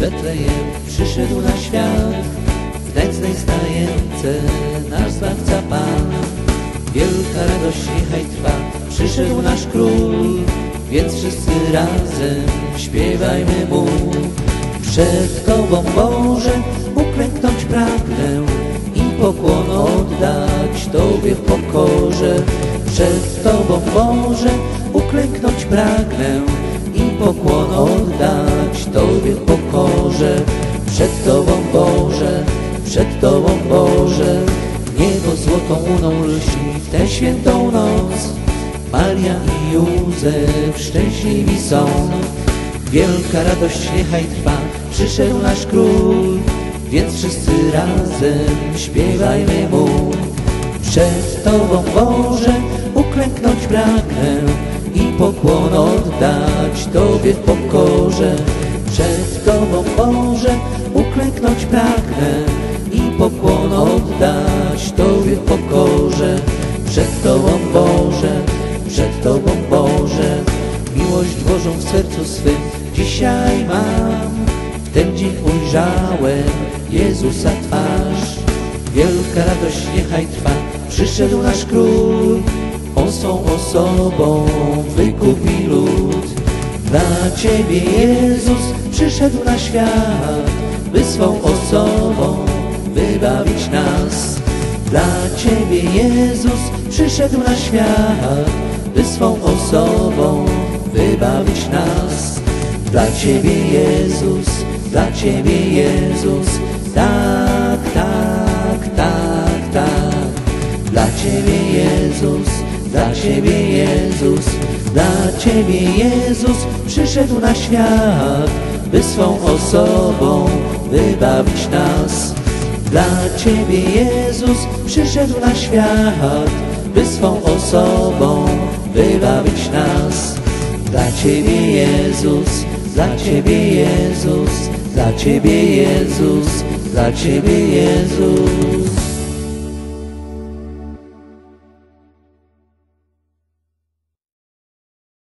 Betlejem przyszedł na świat, w nędznej stajence nasz Zbawca Pan. Wielka radość niechaj trwa, przyszedł nasz Król, więc wszyscy razem śpiewajmy Mu. Przed Tobą Boże uklęknąć pragnę i pokłon oddać Tobie w pokorze. Przed Tobą Boże uklęknąć pragnę pokłon oddać Tobie pokorze. Przed Tobą Boże, przed Tobą Boże, niebo złotą łuną lśni w tę świętą noc. Maria i Józef szczęśliwi są, wielka radość niechaj trwa, przyszedł nasz Król, więc wszyscy razem śpiewajmy Mu. Przed Tobą Boże uklęknąć pragnę pokłon oddać Tobie w pokorze. Przed Tobą Boże uklęknąć pragnę i pokłon oddać Tobie w pokorze. Przed Tobą Boże, przed Tobą Boże, miłość Bożą w sercu swym dzisiaj mam. W ten dzień ujrzałem Jezusa twarz. Wielka radość niechaj trwa, przyszedł nasz Król. On swą osobą wykupi lud. Dla Ciebie Jezus przyszedł na świat, swą osobą wybawić nas. Dla Ciebie Jezus przyszedł na świat, swą osobą wybawić nas. Dla Ciebie Jezus, dla Ciebie Jezus, tak, dla Ciebie Jezus, dla Ciebie Jezus przyszedł na świat, by swą osobą wybawić nas. Dla Ciebie Jezus przyszedł na świat, by swą osobą wybawić nas. Dla Ciebie Jezus, dla Ciebie Jezus, dla Ciebie Jezus, dla Ciebie Jezus.